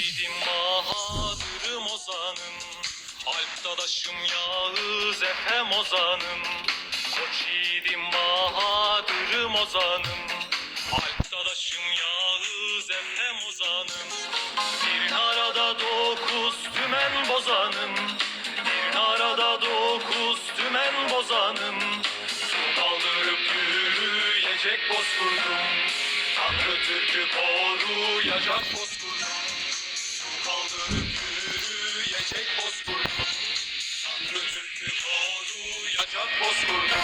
yiğidim bahadırım ozanım. Alp Yağız Efem ozanım. Koç yiğidim bahadırım ozanım. Alp Yağız Efem ozanım. Bir arada dokuz tümen bozanım. Bir arada dokuz tümen bozanım. Su kaldırıp yürüyecek bozkurdum. Tanrı Türk'ü koruyacak bozkurdum bozkurdum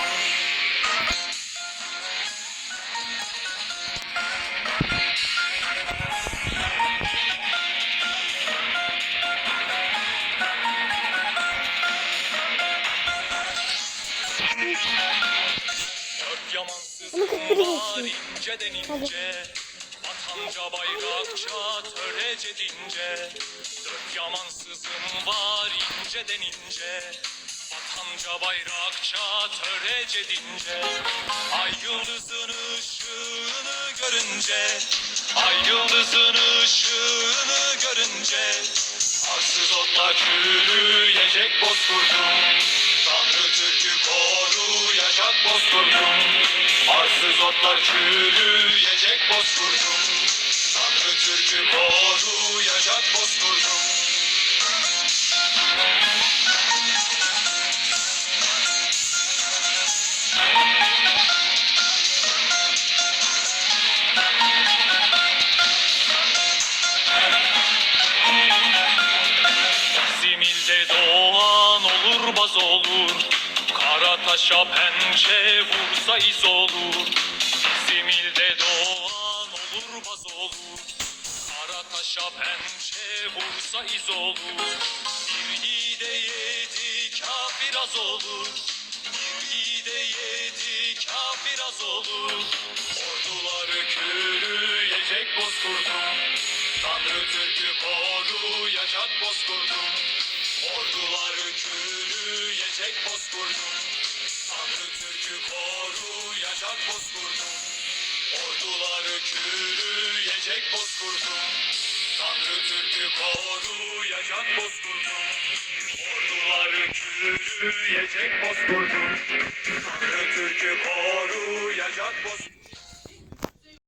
Dört yamansızım var ince Vatanca bayrakça törece dince. Dört yamansızım var ince Vatanca bayrakça törece dince. Ay yıldızın ışığını görünce Ay yıldızın ışığını görünce Arsız otlar çürüyecek bozkurdum. Tanrı Türk'ü koruyacak bozkurdum. Arsız otlar çürüyecek bozkurdum. Tanrı Türk'ü koruyacak bozkurdum taşa pençe vursa iz olur Bizim ilde doğan olur baz olur. Kara taşa pençe vursa iz olur Bir yiğide yedi kafir az olur. Bir yiğide yedi kafir az olur. Orduları kürüyecek bozkurdum. Tanrı Türk'ü koruyacak bozkurdum. Orduları kürüyecek bozkurdum Türk'ü koruyacak bozkurdum Orduları kürüyecek bozkurdum Tanrı Türk'ü koruyacak bozkurdum Orduları kürüyecek bozkurdum Tanrı Türk'ü koruyacak bozkurdum